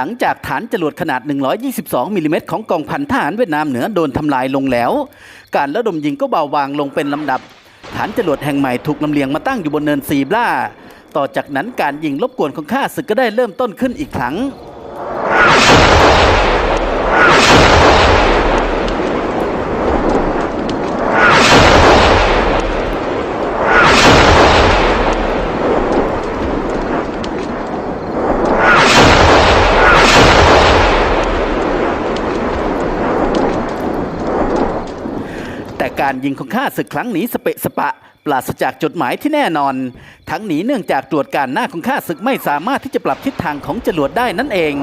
หลังจากฐานจรวดขนาด 122มิลลิเมตรของกองพันทหารเวียดนามเหนือโดนทำลายลงแล้ว การระดมยิงก็เบาบางลงเป็นลำดับ ฐานจรวดแห่งใหม่ถูกลำเลียงมาตั้งอยู่บนเนินซีบล่า ต่อจากนั้นการยิงรบกวนของข้าศึกก็ได้เริ่มต้นขึ้นอีกครั้ง การยิงของข้าศึกครั้งนี้สเปะสปะ ปราศจากจดหมายที่แน่นอน ทั้งนี้เนื่องจากตรวจการหน้าของข้าศึกไม่สามารถที่จะปรับทิศทางของจรวดได้นั่นเอง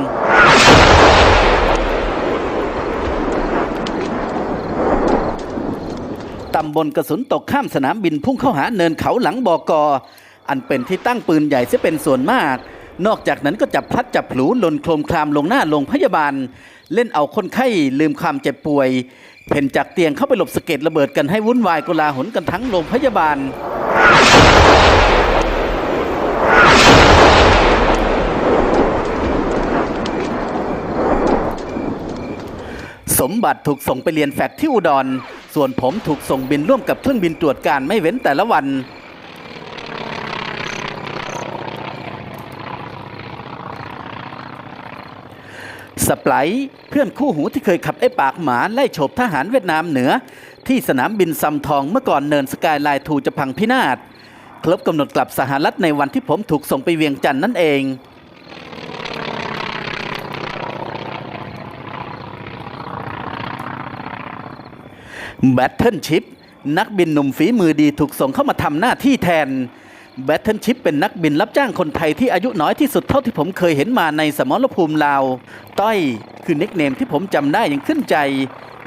ตำบลกระสุนตกข้ามสนามบินพุ่งเข้าหาเนินเขาหลังบกอันเป็นที่ตั้งปืนใหญ่เสียเป็นส่วนมาก นอกจากนั้นก็จับพลัดจับผลูหล่นโครมคลามลงหน้าโรงพยาบาล เล่นเอาคนไข้ลืมความเจ็บป่วย เพ่นจากเตียงเข้าไปหลบสะเก็ดระเบิดกันให้วุ่นวายกลาหนกันทั้งโรงพยาบาล สมบัติถูกส่งไปเรียนแฟกที่อุดร ส่วนผมถูกส่งบินร่วมกับเครื่องบินตรวจการไม่เว้นแต่ละวัน สไปร์เพื่อนคู่หูที่เคยขับไอ้ปากหมาไล่โฉบทหารเวียดนามเหนือ ที่สนามบินซัมทองเมื่อก่อนเนินสกายไลน์ทูจะพังพินาศครบกำหนดกลับสหรัฐในวันที่ผมถูกส่งไปเวียงจันทร์นั่นเอง แบทเทิลชิพนักบินหนุ่มฝีมือดีถูกส่งเข้ามาทำหน้าที่แทน แบทเทิลชิพเป็นนักบินรับจ้างคนไทยที่อายุน้อยที่สุดเท่าที่ผมเคยเห็นมาในสมรภูมิลาว ต้อยคือน็กเนมที่ผมจำได้อย่างขึ้นใจ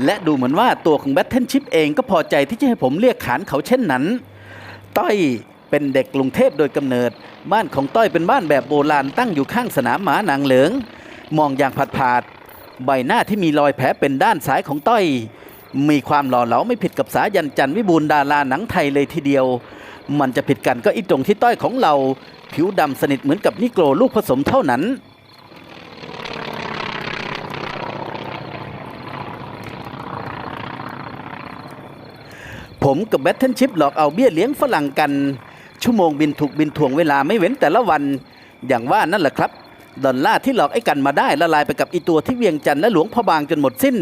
และดูเหมือนว่าตัวของแบทเทิลชิพเองก็พอใจที่จะให้ผมเรียกขานเขาเช่นนั้น ต้อยเป็นเด็กกรุงเทพโดยกำเนิด บ้านของต้อยเป็นบ้านแบบโบราณตั้งอยู่ข้างสนามหมานางเหลือง มองอย่างผาดผาด ใบหน้าที่มีรอยแผลเป็นด้านซ้ายของต้อย มีความหล่อเหลาไม่ผิดกับสายันจันวิบูลดาราหนังไทยเลยทีเดียว มันจะผิดกันก็อีตรงที่ต้อยของเรา ผิวดำสนิทเหมือนกับนิโกรลูกผสมเท่านั้น ผมกับแบทเทนชิพหลอกเอาเบี้ยเลี้ยงฝรั่งกัน ชั่วโมงบินถูกบินถ่วงเวลาไม่เว้นแต่ละวัน อย่างว่านั่นแหละครับ ดอลลาร์ที่หลอกไอ้กันมาได้ละลายไปกับอีตัวที่เวียงจันทร์และหลวงพระบางจนหมดสิ้น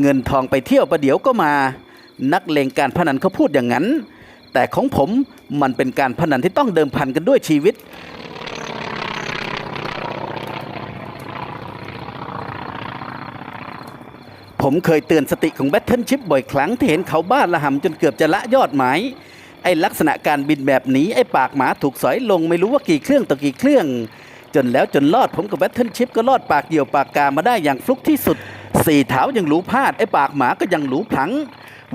เงินทองไปเที่ยวประเดี๋ยวก็มา นักเลงการพนันเขาพูดอย่างนั้น แต่ของผมมันเป็นการพนันที่ต้องเดิมพันกันด้วยชีวิต ผมเคยเตือนสติของแบทเทิลชิพบ่อยครั้งที่เห็นเขาบ้าระหำจนเกือบจะละยอดหมายไอ้ลักษณะการบินแบบนี้ไอ้ปากหมาถูกสอยลงไม่รู้ว่ากี่เครื่องต่อกี่เครื่อง จนแล้วจนรอดผมกับแบทเทิลชิพก็รอดปากเหี่ยวปากกามาได้อย่างฟลุกที่สุดสี่เท้ายังหลูพลาดไอ้ปากหมาก็ยังหลูพลัง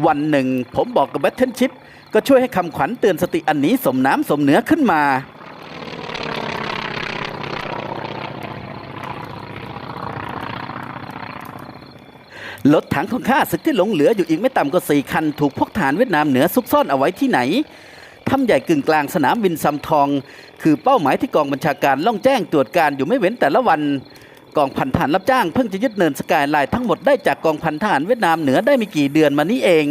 วันหนึ่ง ผมบอกกับแบทเทิลชิพ ก็ช่วยให้คำขวัญเตือนสติอันนี้สมน้ำสมเนื้อขึ้นมา รถถังของข้าศึกที่หลงเหลืออยู่อีกไม่ต่ำกว่าสี่คัน ถูกพวกฐานเวียดนามเหนือซุกซ่อนเอาไว้ที่ไหนถ้ำใหญ่กึ่งกลางสนามบินซัมทอง คือเป้าหมายที่กองบัญชาการล่องแจ้งตรวจการอยู่ไม่เว้นแต่ละวันกองพันทหารรับจ้างเพิ่งจะยึดเนินสกายไลน์ทั้งหมดได้จากกองพันทหารเวียดนามเหนือได้ไม่กี่เดือนมานี้เอง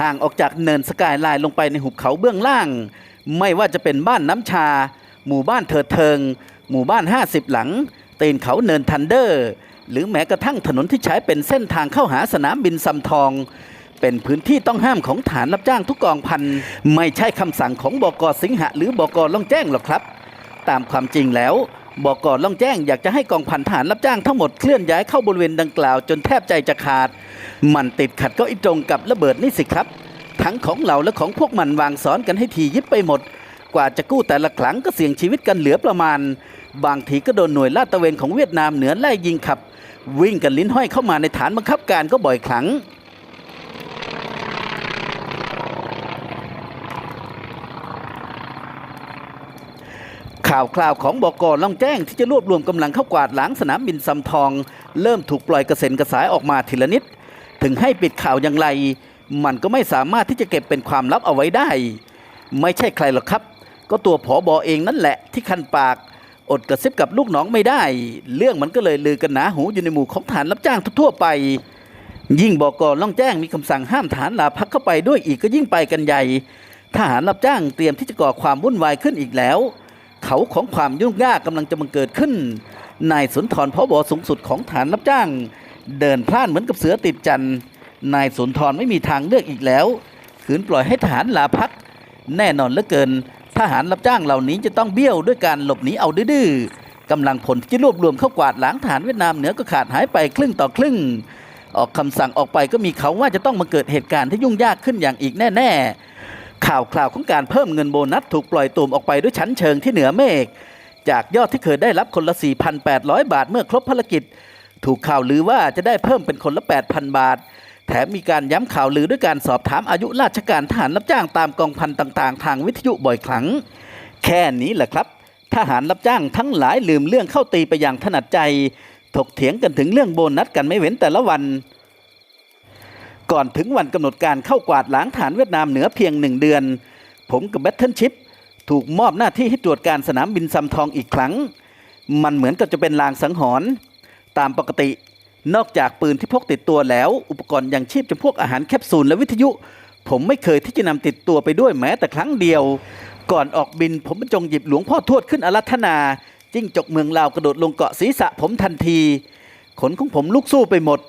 ห่างออกจากเนินสกายไลน์ลงไปในหุบเขาเบื้องล่าง ไม่ว่าจะเป็นบ้านน้ำชา หมู่บ้านเถิดเทิง หมู่บ้าน 50 หลังตีนเขาเนินทันเดอร์ หรือแม้กระทั่งถนนที่ใช้เป็นเส้นทางเข้าหาสนามบินซำทอง เป็นพื้นที่ต้องห้ามของฐานรับจ้างทุกกองพัน ไม่ใช่คำสั่งของบกสิงหะหรือบกล่องแจ้งหรอกครับ ตามความจริงแล้วบกล่องแจ้งอยากจะให้กองพันทหารรับจ้างทั้งหมดเคลื่อนย้ายเข้าบริเวณดังกล่าวจนแทบใจจะขาด มันติดขัดก็อีตรงกับระเบิดนี่สิครับ ทั้งของเราและของพวกมันวางซ้อนกันให้ทียิบไปหมด กว่าจะกู้แต่ละครั้งก็เสี่ยงชีวิตกันเหลือประมาณ บางทีก็โดนหน่วยลาดตระเวนของเวียดนามเหนือไล่ยิงขับ วิ่งกันลิ้นห้อยเข้ามาในฐานบังคับการก็บ่อยครั้งข่าวคราวของบกล่องแจ้งที่จะรวบรวมกำลังเข้ากวาดล้างสนามบินซำทอง เริ่มถูกปล่อยกระเซ็นกระสายออกมาทีละนิด ถึงให้ปิดข่าวอย่างไร มันก็ไม่สามารถที่จะเก็บเป็นความลับเอาไว้ได้ ไม่ใช่ใครหรอกครับ ก็ตัวผอบอเองนั่นแหละ ที่คันปากอดกระซิบกับลูกน้องไม่ได้ เรื่องมันก็เลยลือกันหนาหูอยู่ในหมู่ของฐานรับจ้างทั่วไป ยิ่งบอกกล่องแจ้งมีคำสั่งห้ามฐานลาพักเข้าไปด้วยอีกก็ยิ่งไปกันใหญ่ทหารรับจ้างเตรียมที่จะก่อความวุ่นวายขึ้นอีกแล้ว เขาของความยุ่งยากกำลังจะบังเกิดขึ้นนายสุนทรพบสูงสุดของฐานรับจ้าง เดินพล่านเหมือนกับเสือติดจันนายสุนทรไม่มีทางเลือกอีกแล้วขืนปล่อยให้ทหารลาพัก แน่นอนเหลือเกิน ทหารรับจ้างเหล่านี้จะต้องเบี้ยวด้วยการหลบหนีเอาดื้อๆกำลังผลที่จะรวบรวมเข้ากวาดล้างฐานเวียดนามเหนือก็ขาดหายไปครึ่งต่อครึ่ง ออกคำสั่งออกไปก็มีเขาว่าจะต้องมาเกิดเหตุการณ์ที่ยุ่งยากขึ้นอย่างอีกแน่ ๆ ข่าวคราวของการเพิ่มเงินโบนัสถูกปล่อยตูมออกไปด้วยชั้นเชิงที่เหนือเมฆจากยอดที่เคยได้รับคนละ 4,800 บาทเมื่อครบภารกิจ ถูกข่าวลือว่าจะได้เพิ่มเป็นคนละ 8,000 บาท แถมมีการย้ำข่าวลือด้วยการสอบถามอายุราชการทหารรับจ้างตามกองพันต่างๆ ทางวิทยุบ่อยครั้ง แค่นี้แหละครับ ทหารรับจ้างทั้งหลายลืมเรื่องเข้าตีไปอย่างถนัดใจ ถกเถียงกันถึงเรื่องโบนัสกันไม่เว้นแต่ละวัน ก่อนถึงวันกำหนดการเข้ากวาดล้างฐานเวียดนามเหนือเพียงหนึ่งเดือน ผมกับแบทเทิลชิพถูกมอบหน้าที่ให้ตรวจการสนามบินซำทองอีกครั้ง มันเหมือนกับจะเป็นลางสังหรณ์ ตามปกติ นอกจากปืนที่พกติดตัวแล้ว อุปกรณ์ยังชีพจำพวกอาหารแคปซูลและวิทยุ ผมไม่เคยที่จะนำติดตัวไปด้วยแม้แต่ครั้งเดียว ก่อนออกบินผมบรรจงหยิบหลวงพ่อทวดขึ้นอารัธนา จิ้งจกเมืองลาวกระโดดลงเกาะศีรษะผมทันที ขนของผมลุกสู้ไปหมด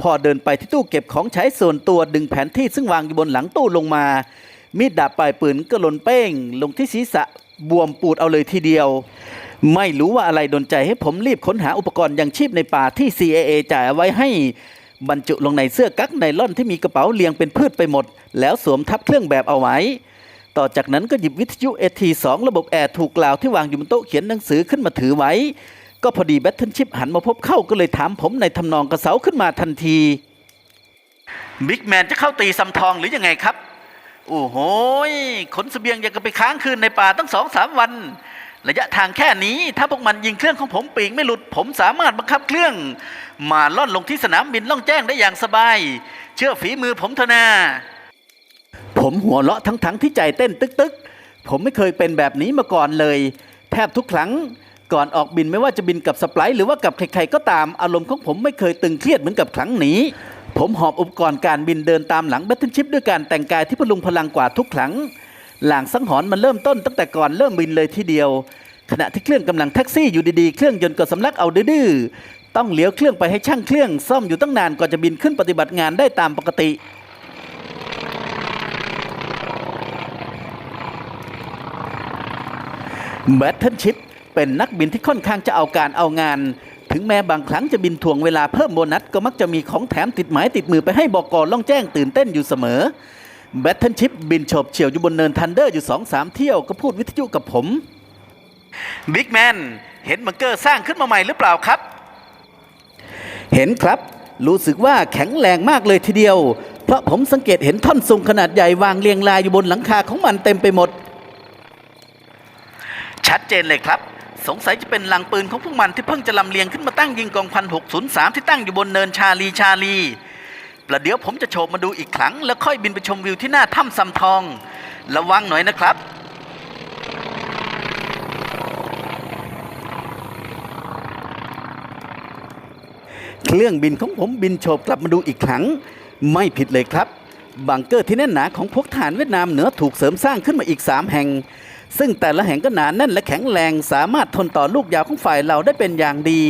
พอเดินไปที่ตู้เก็บของใช้ส่วนตัวดึงแผนที่ซึ่งวางอยู่บนหลังตู้ลงมา มีดดาบปลายปืนก็หล่นเป้ง ลงที่ศีรษะบวมปูดเอาเลยทีเดียว ไม่รู้ว่าอะไรดนใจให้ผมรีบค้นหาอุปกรณ์ยังชีพในป่าที่ CAA จ่ายเอาไว้ให้บรรจุลงในเสื้อกั๊กไนล่อนที่มีกระเป๋าเรียงเป็นพืชไปหมด แล้วสวมทับเครื่องแบบเอาไว้ ต่อจากนั้นก็หยิบวิทยุ AT2 ระบบแอร์ถูกกล่าวที่วางอยู่บนโต๊ะเขียนหนังสือขึ้นมาถือไว้ ก็พอดีแบทเทิลชิพหันมาพบเข้าก็เลยถามผมในทำนองกระเสาขึ้นมาทันทีบิ๊กแมนจะเข้าตีซำทองหรือยังไงครับ โอ้โหขนเสบียงยังกับไปค้างคืนในป่าตั้งสองสามวัน ระยะทางแค่นี้ ถ้าพวกมันยิงเครื่องของผมปีกไม่หลุด ผมสามารถบังคับเครื่อง มาล่อนลงที่สนามบินล่องแจ้งได้อย่างสบาย เชื่อฝีมือผมเถอะนาผมหัวเราะทั้งๆที่ใจเต้นตึกๆผมไม่เคยเป็นแบบนี้มาก่อนเลย แทบทุกครั้งก่อนออกบินไม่ว่าจะบินกับสไปร์หรือว่ากับใครๆก็ตามอารมณ์ของผมไม่เคยตึงเครียดเหมือนกับครั้งนี้ ผมหอบอุปกรณ์การบินเดินตามหลังแบทเทิลชิพด้วยการแต่งกายที่พลุงพลังกว่าทุกครั้ง หลางสังหรณ์มันเริ่มต้นตั้งแต่ก่อนเริ่มบินเลยทีเดียว ขณะที่เครื่องกำลังแท็กซี่อยู่ดีๆ เครื่องยนต์ก็สำลักเอาดื้อต้องเลี้ยวเครื่องไปให้ช่างเครื่องซ่อมอยู่ตั้งนานกว่าจะบินขึ้นปฏิบัติงานได้ตามปกติ แบทเทิลชิพเป็นนักบินที่ค่อนข้างจะเอาการเอางาน ถึงแม้บางครั้งจะบินถ่วงเวลาเพิ่มโบนัส ก็มักจะมีของแถมติดหมายติดมือไปให้บอกกอล่องแจ้งตื่นเต้นอยู่เสมอ แบทเทิลชิพบินโฉบเฉี่ยวอยู่บนเนินทันเดอร์อยู่สองสามเที่ยวก็พูดวิทยุกับผม บิ๊กแมน เห็นบังเกอร์สร้างขึ้นมาใหม่หรือเปล่าครับ เห็นครับ รู้สึกว่าแข็งแรงมากเลยทีเดียว เพราะผมสังเกตเห็นท่อนซุงขนาดใหญ่วางเรียงรายอยู่บนหลังคาของมันเต็มไปหมด ชัดเจนเลยครับ สงสัยจะเป็นลังปืนของพวกมันที่เพิ่งจะลำเลียงขึ้นมาตั้งยิงกองพันหกศูนย์สามที่ตั้งอยู่บนเนินชาลีชาลี ประเดี๋ยวผมจะโฉบมาดูอีกครั้ง แล้วค่อยบินไปชมวิวที่หน้าถ้ำซำทอง ระวังหน่อยนะครับเครื่องบินของผมบินโฉบกลับมาดูอีกครั้ง ไม่ผิดเลยครับ บังเกอร์ที่แน่นหนาของพวกฐานเวียดนามเหนือถูกเสริมสร้างขึ้นมาอีก 3 แห่ง ซึ่งแต่ละแห่งก็หนาแน่นและแข็งแรงสามารถทนต่อลูกยาวของฝ่ายเราได้เป็นอย่างดี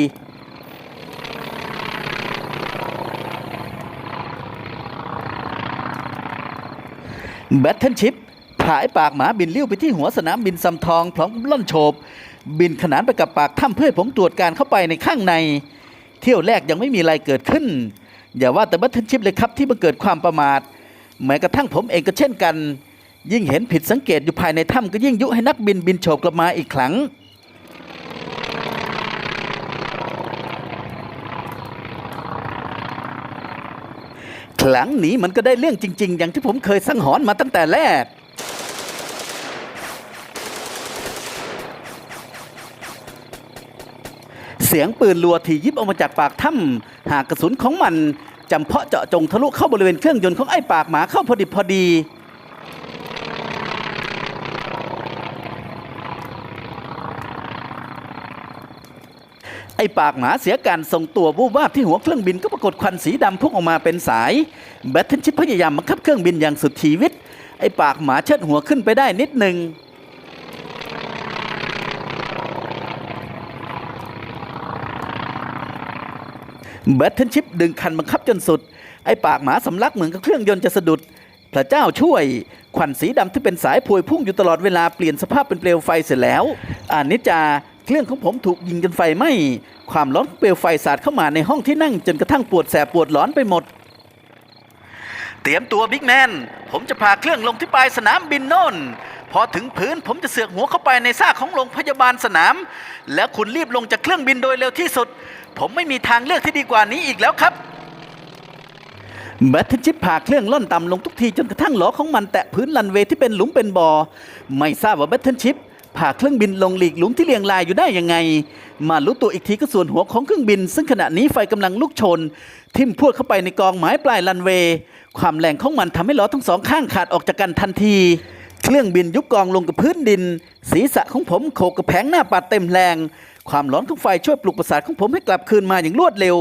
แบทเทิลชิพผายปากหมาบินเลี้ยวไปที่หัวสนามบินซำทองพร้อมล่อนโฉบบินขนานไปกับปากถ้ำเพื่อผมตรวจการเข้าไปในข้างใน เที่ยวแรกยังไม่มีอะไรเกิดขึ้น อย่าว่าแต่แบทเทิลชิพเลยครับที่มันเกิดความประมาทแม้กระทั่งผมเองก็เช่นกัน ยิ่งเห็นผิดสังเกตอยู่ภายในถ้ำก็ยิ่งยุให้นักบินบินโฉบกลับมาอีกครั้ง ครั้งนี้มันก็ได้เรื่องจริง ๆ อย่างที่ผมเคยสังหรณ์มาตั้งแต่แรก เสียงปืนรัวที่ยิบออกมาจากปากถ้ำหากกระสุนของมันจำเพาะเจาะจงทะลุเข้าบริเวณเครื่องยนต์ของไอ้ปากหมาเข้าพอดิบพอดี ไอ้ปากหมาเสียการทรงตัววูบวาบที่หัวเครื่องบินก็ปรากฏควันสีดำพุ่งออกมาเป็นสายแบทเทนชิปพยายามบังคับเครื่องบินอย่างสุดชีวิต ไอ้ปากหมาเชิดหัวขึ้นไปได้นิดหนึ่งแบทเทนชิปดึงคันบังคับจนสุด ไอ้ปากหมาสำลักเหมือนกับเครื่องยนต์จะสะดุด พระเจ้าช่วยควันสีดำที่เป็นสายพวยพุ่งอยู่ตลอดเวลาเปลี่ยนสภาพเป็นเปลวไฟเสร็จแล้วอานิจจา เครื่องของผมถูกยิงจนไฟไหม้ความร้อนเปลวไฟสาดเข้ามาในห้องที่นั่งจนกระทั่งปวดแสบปวดร้อนไปหมด เตรียมตัวบิ๊กแมน ผมจะพาเครื่องลงที่ปลายสนามบินโน่น พอถึงพื้นผมจะเสือกหัวเข้าไปในซากของโรงพยาบาลสนาม แล้วคุณรีบลงจากเครื่องบินโดยเร็วที่สุด ผมไม่มีทางเลือกที่ดีกว่านี้อีกแล้วครับแบทเทนชิปพาเครื่องล่อนต่ำลงทุกทีจนกระทั่งล้อของมันแตะพื้นลันเวที่เป็นหลุมเป็นบ่อไม่ทราบว่าแบทเทนชิป พาเครื่องบินลงหลีกหลุมที่เรียงรายอยู่ได้ยังไง มารู้ตัวอีกทีก็ส่วนหัวของเครื่องบิน ซึ่งขณะนี้ไฟกำลังลุกชน ทิ่มพวดเข้าไปในกองไม้ปลายลันเวย์ความแรงของมันทำให้ล้อทั้งสองข้างขาดออกจากกันทันที เครื่องบินยุบกองลงกับพื้นดิน ศีรษะของผมโขกกับแผงหน้าปัดเต็มแรง ความร้อนของไฟช่วยปลุกประสาทของผมให้กลับคืนมาอย่างรวดเร็ว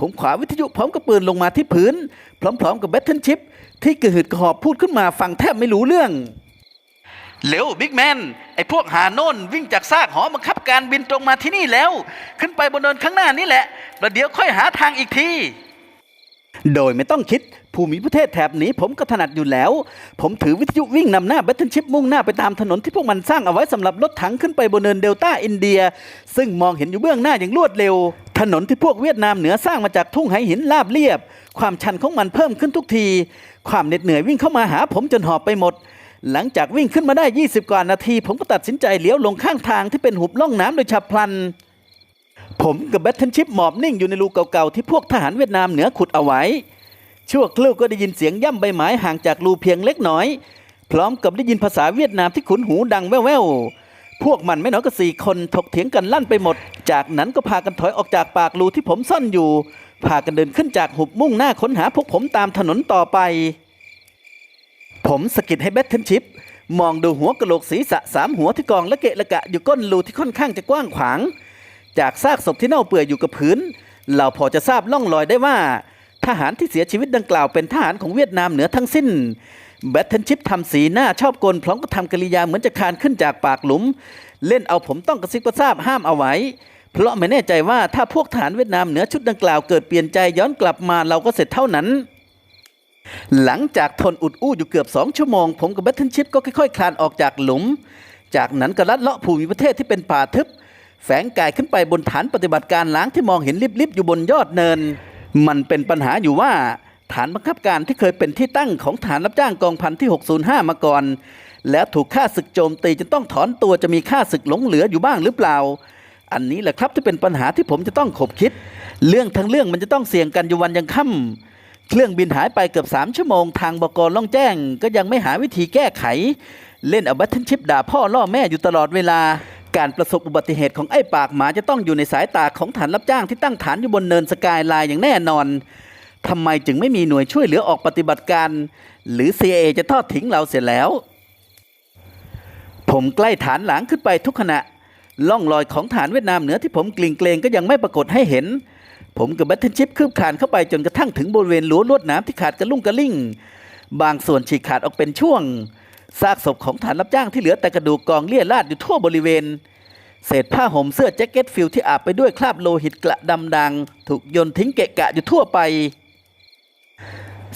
ผมขวาวิทยุพร้อมกับปืนลงมาที่พื้น พร้อมๆกับแบทเทิลชิปที่กระหืดกระหอบพูดขึ้นมาฟังแทบไม่รู้เรื่อง เร็วบิ๊กแมนไอ้พวกหาโน่นวิ่งจากซากหอบังคับการบินตรงมาที่นี่แล้ว ขึ้นไปบนเนินข้างหน้านี่แหละประเดี๋ยวค่อยหาทางอีกที โดยไม่ต้องคิด ภูมิประเทศแถบนี้ผมก็ถนัดอยู่แล้ว ผมถือวิทยุวิ่งนำหน้าแบทเทิลชิปมุ่งหน้าไปตามถนนที่พวกมันสร้างเอาไว้สำหรับรถถังขึ้นไปบนเนินเดลต้าอินเดีย ซึ่งมองเห็นอยู่เบื้องหน้าอย่างรวดเร็ว ถนนที่พวกเวียดนามเหนือสร้างมาจากทุ่งไหหินราบเรียบ ความชันของมันเพิ่มขึ้นทุกที ความเหน็ดเหนื่อยวิ่งเข้ามาหาผมจนหอบไปหมด หลังจากวิ่งขึ้นมาได้ 20 กว่านาที ผมก็ตัดสินใจเลี้ยวลงข้างทางที่เป็นหุบล่องน้ำโดยฉับพลัน ผมกับแบทเทิลชิปหมอบนิ่งอยู่ในรูเก่าๆ ที่พวกทหารเวียดนามเหนือขุดเอาไว้ ชั่วครู่ก็ได้ยินเสียงย่ำใบไม้ห่างจากรูเพียงเล็กน้อย พร้อมกับได้ยินภาษาเวียดนามที่ขุนหูดังแว่วๆ พวกมันไม่น้อยกว่าสี่คนถกเถียงกันลั่นไปหมด จากนั้นก็พากันถอยออกจากปากรูที่ผมซ่อนอยู่ พากันเดินขึ้นจากหุบมุ่งหน้าค้นหาพวกผมตามถนนต่อไป ผมสะกิดให้แบทเทนชิปมองดูหัวกะโหลกศีรษะสามหัวที่กองและเกะละกะอยู่ก้นรูที่ค่อนข้างจะกว้างขวาง จากซากศพที่เน่าเปื่อยอยู่กับพื้น เราพอจะทราบล่องรอยได้ว่า ทหารที่เสียชีวิตดังกล่าวเป็นทหารของเวียดนามเหนือทั้งสิ้นแบทเทนชิปทำสีหน้าชอบกลพร้อมกับทำกริยาเหมือนจะคานขึ้นจากปากหลุม เล่นเอาผมต้องกระซิบกระซาบห้ามเอาไว้ เพราะไม่แน่ใจว่าถ้าพวกทหารเวียดนามเหนือชุดดังกล่าวเกิดเปลี่ยนใจย้อนกลับมาเราก็เสร็จเท่านั้น หลังจากทนอุดอู้อยู่เกือบสองชั่วโมง ผมกับแบทเทนชิปก็ค่อยๆคลานออกจากหลุม จากนั้นก็ลัดเลาะภูมิประเทศที่เป็นป่าทึบ แฝงกายขึ้นไปบนฐานปฏิบัติการล้างที่มองเห็นลิบๆอยู่บนยอดเนิน มันเป็นปัญหาอยู่ว่า ฐานบังคับการที่เคยเป็นที่ตั้งของฐานรับจ้างกองพันที่ 605 มาก่อน แล้วถูกฆ่าศึกโจมตีจนต้องถอนตัวจะมีค่าศึกหลงเหลืออยู่บ้างหรือเปล่า อันนี้แหละครับที่เป็นปัญหาที่ผมจะต้องขบคิด เรื่องทั้งเรื่องมันจะต้องเสี่ยงกันอยู่วันยังค่ำ เครื่องบินหายไปเกือบสามชั่วโมง ทางบกล่องแจ้ง ก็ยังไม่หาวิธีแก้ไข เล่นเอาบัตเทนชิปด่าพ่อล่อแม่อยู่ตลอดเวลา การประสบอุบัติเหตุของไอ้ปากหมาจะต้องอยู่ในสายตาของฐานรับจ้างที่ตั้งฐานอยู่บนเนินสกายไลน์อย่างแน่นอนทำไมจึงไม่มีหน่วยช่วยเหลือออกปฏิบัติการ หรือ CIA จะทอดทิ้งเราเสียแล้ว ผมใกล้ฐานหลังขึ้นไปทุกขณะล่องรอยของฐานเวียดนามเหนือที่ผมกลิ่งเกรงก็ยังไม่ปรากฏให้เห็น ผมกับแบทเทนชิปคืบคลานเข้าไปจนกระทั่งถึงบริเวณรั้วลวดน้ำที่ขาดกระลุ่งกระลิ่ง บางส่วนฉีกขาดออกเป็นช่วงซากศพของฐานรับจ้างที่เหลือแต่กระดูกกองเลี่ยราดอยู่ทั่วบริเวณ เศษผ้าห่มเสื้อแจ็คเก็ตฟิลที่อาบไปด้วยคราบโลหิตกระดำดัง ถูกโยนทิ้งเกะกะอยู่ทั่วไป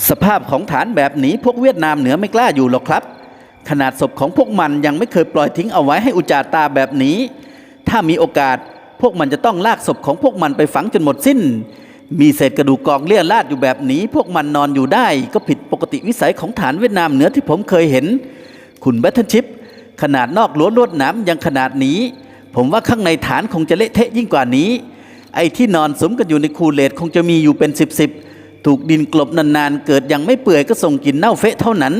สภาพของฐานแบบนี้พวกเวียดนามเหนือไม่กล้าอยู่หรอกครับ ขนาดศพของพวกมันยังไม่เคยปล่อยทิ้งเอาไว้ให้อุจจาตาแบบนี้ ถ้ามีโอกาส พวกมันจะต้องลากศพของพวกมันไปฝังจนหมดสิ้น มีเศษกระดูกกองเลี่ยราดอยู่แบบนี้ พวกมันนอนอยู่ได้ ก็ผิดปกติวิสัยของฐานเวียดนามเหนือที่ผมเคยเห็น คุณแบทเทนชิป ขนาดนอกรั้วลวดหน้ำยังขนาดนี้ ผมว่าข้างในฐานคงจะเละเทะยิ่งกว่านี้ ไอ้ที่นอนสมกันอยู่ในคูเลตคงจะมีอยู่เป็นสิบสิบถูกดินกลบนานๆ เกิดยังไม่เปื่อยก็ส่งกลิ่นเน่าเฟะเท่านั้น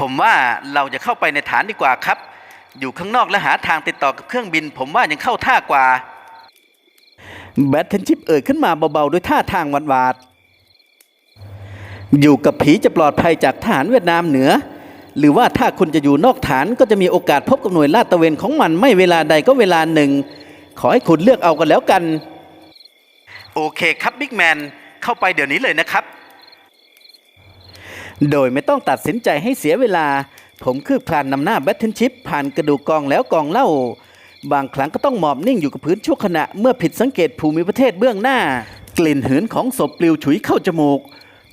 ผมว่าเราจะเข้าไปในฐานดีกว่าครับ อยู่ข้างนอกและหาทางติดต่อกับเครื่องบิน ผมว่ายังเข้าท่ากว่า แบทเทนชิปเอ่ยขึ้นมาเบาๆด้วยท่าทางหวาดๆอยู่กับผีจะปลอดภัยจากทหารเวียดนามเหนือ หรือว่าถ้าคุณจะอยู่นอกฐานก็จะมีโอกาสพบกับหน่วยลาดตระเวนของมันไม่เวลาใดก็เวลาหนึ่ง ขอให้คุณเลือกเอากันแล้วกัน โอเคครับบิ๊กแมนเข้าไปเดี๋ยวนี้เลยนะครับ โดยไม่ต้องตัดสินใจให้เสียเวลา ผมคืบคลานนำหน้าแบทเทนชิพผ่านกระดูกกองแล้วกองเล่า บางครั้งก็ต้องหมอบนิ่งอยู่กับพื้นชั่วขณะเมื่อผิดสังเกตภูมิประเทศเบื้องหน้า กลิ่นหืนของศพปลิวฉุยเข้าจมูก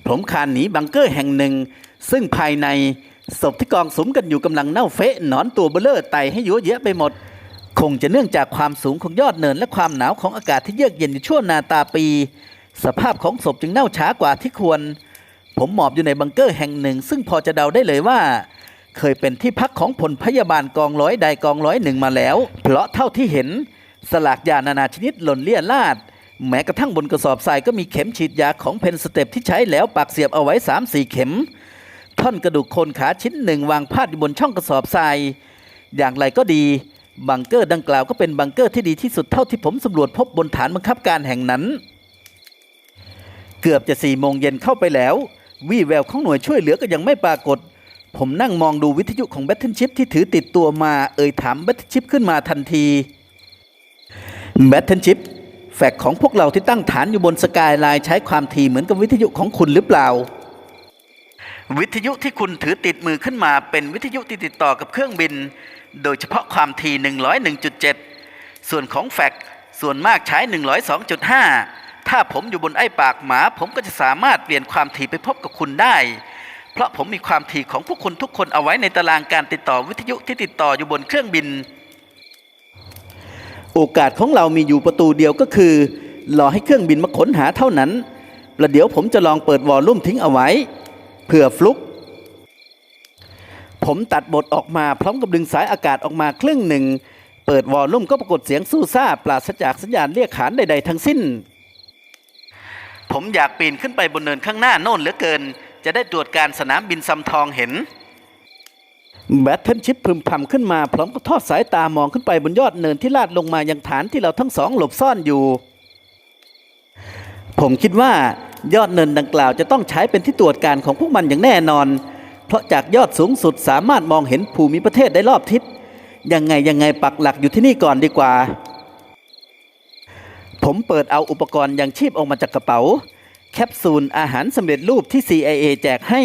ผมคานหนีบังเกอร์แห่งหนึ่ง ซึ่งภายในศพที่กองสมกันอยู่กำลังเน่าเฟะหนอนตัวเบลเลอร์ไตให้ยั่วเยะไปหมด คงจะเนื่องจากความสูงของยอดเนินและความหนาวของอากาศที่เยือกเย็นอยู่ชั่วนาตาปี สภาพของศพจึงเน่าช้ากว่าที่ควร ผมหมอบอยู่ในบังเกอร์แห่งหนึ่ง ซึ่งพอจะเดาได้เลยว่า เคยเป็นที่พักของพลพยาบาลกองร้อยใดกองร้อยหนึ่งมาแล้ว เพราะเท่าที่เห็นสลากยานานาชนิดหล่นเลี่ยราดแม้กระทั่งบนกระสอบทรายก็มีเข็มฉีดยาของเพนสเต็ปที่ใช้แล้วปากเสียบเอาไว้ 3-4 เข็ม ท่อนกระดูกโคนขาชิ้นหนึ่งวางพาดอยู่บนช่องกระสอบทราย อย่างไรก็ดีบังเกอร์ดังกล่าวก็เป็นบังเกอร์ที่ดีที่สุดเท่าที่ผมสำรวจพบบนฐานบังคับการแห่งนั้น เกือบจะสี่โมงเย็นเข้าไปแล้ว วี่แววของหน่วยช่วยเหลือก็ยังไม่ปรากฏ ผมนั่งมองดูวิทยุของแบทเทนชิพที่ถือติดตัวมาเอ่ยถามแบทเทนชิพขึ้นมาทันทีแบทเทนชิพแฟกของพวกเราที่ตั้งฐานอยู่บนสกายไลน์ใช้ความถี่เหมือนกับวิทยุของคุณหรือเปล่า วิทยุที่คุณถือติดมือขึ้นมาเป็นวิทยุที่ติดต่อกับเครื่องบิน โดยเฉพาะความถี่101.7 ส่วนของแฟกส่วนมากใช้ 102.5 ถ้าผมอยู่บนไอ้ปากหมา ผมก็จะสามารถเปลี่ยนความถี่ไปพบกับคุณได้ เพราะผมมีความถี่ของพวกคุณทุกคนเอาไว้ในตารางการติดต่อวิทยุที่ติดต่ออยู่บนเครื่องบิน โอกาสของเรามีอยู่ประตูเดียวก็คือ รอให้เครื่องบินมาค้นหาเท่านั้นประเดี๋ยวผมจะลองเปิดวอลลุ่มทิ้งเอาไว้เผื่อฟลุก ผมตัดบทออกมาพร้อมกับดึงสายอากาศออกมาครึ่งหนึ่ง เปิดวอลลุ่มก็ปรากฏเสียงสู้ซ่าปราศจากสัญญาณเรียกขานใด ๆ ทั้งสิ้น ผมอยากปีนขึ้นไปบนเนินข้างหน้าโน่นเหลือเกิน จะได้ตรวจการสนามบินซำทองเห็น แบทเทิลชิปพึมพำขึ้นมาพร้อมกับทอดสายตามองขึ้นไปบนยอดเนินที่ลาดลงมายังฐานที่เราทั้งสองหลบซ่อนอยู่ ผมคิดว่ายอดเนินดังกล่าวจะต้องใช้เป็นที่ตรวจการของพวกมันอย่างแน่นอน เพราะจากยอดสูงสุดสามารถมองเห็นภูมิประเทศได้รอบทิศ ยังไงยังไงปักหลักอยู่ที่นี่ก่อนดีกว่า ผมเปิดเอาอุปกรณ์ยังชีพออกมาจากกระเป๋า แคปซูลอาหารสำเร็จรูปที่ CIA แจกให้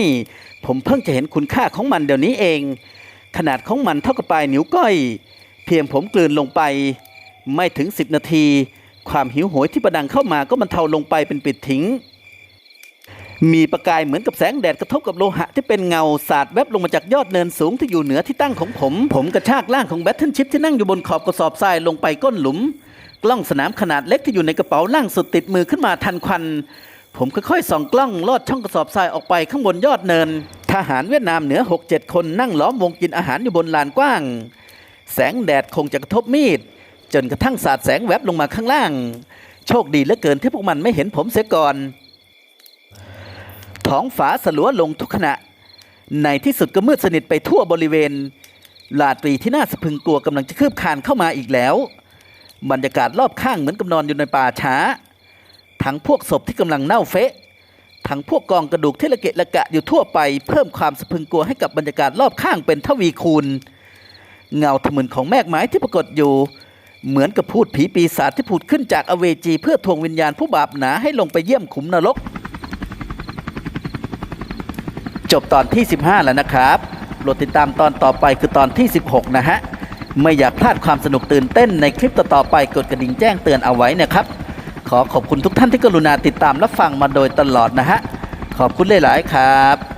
ผมเพิ่งจะเห็นคุณค่าของมันเดี๋ยวนี้เอง ขนาดของมันเท่ากับปลายนิ้วก้อย เพียงผมกลืนลงไป ไม่ถึง 10 นาที ความหิวโหยที่ประดังเข้ามาก็มันเทาลงไปเป็นปิดทิ้ง มีประกายเหมือนกับแสงแดดกระทบกับโลหะที่เป็นเงาสาดแวบลงมาจากยอดเนินสูงที่อยู่เหนือที่ตั้งของผม ผมกระชากร่างของแบทเทิลชิพที่นั่งอยู่บนขอบกระสอบทรายลงไปก้นหลุมกล้องสนามขนาดเล็กที่อยู่ในกระเป๋าล่างสุดติดมือขึ้นมาทันควัน ผมค่อยๆส่องกล้องลอดช่องกระสอบทรายออกไปข้างบนยอดเนิน ทหารเวียดนามเหนือ 6-7 คนนั่งล้อมวงกินอาหารอยู่บนลานกว้าง แสงแดดคงจะกระทบมีด จนกระทั่งสาดแสงแวบลงมาข้างล่าง โชคดีเหลือเกินที่พวกมันไม่เห็นผมเสียก่อน ท้องฟ้าสลัวลงทุกขณะ ในที่สุดก็มืดสนิทไปทั่วบริเวณลาตรีที่น่าสะพึงกลัวกำลังจะคืบคานเข้ามาอีกแล้ว บรรยากาศรอบข้างเหมือนกับนอนอยู่ในป่าช้า ทั้งพวกศพที่กำลังเน่าเฟะ ทั้งพวกกองกระดูกที่ละเกะละกะอยู่ทั่วไป เพิ่มความสะพึงกลัวให้กับบรรยากาศรอบข้างเป็นทวีคูณ เงาทะมึนของแมกไม้ที่ปรากฏอยู่เหมือนกับพูดผีปีศาจที่ผุดขึ้นจากอเวจี เพื่อทวงวิญญาณผู้บาปหนาให้ลงไปเยี่ยมขุมนรก จบตอนที่ 15 แล้วนะครับโปรดติดตามตอนต่อไปคือตอนที่ 16 นะฮะ ไม่อยากพลาดความสนุกตื่นเต้นในคลิปต่อๆไปกดกระดิ่งแจ้งเตือนเอาไว้นะครับ ขอขอบคุณทุกท่านที่กรุณาติดตามรับฟังมาโดยตลอดนะฮะ ขอบคุณหลาย ๆ ครับ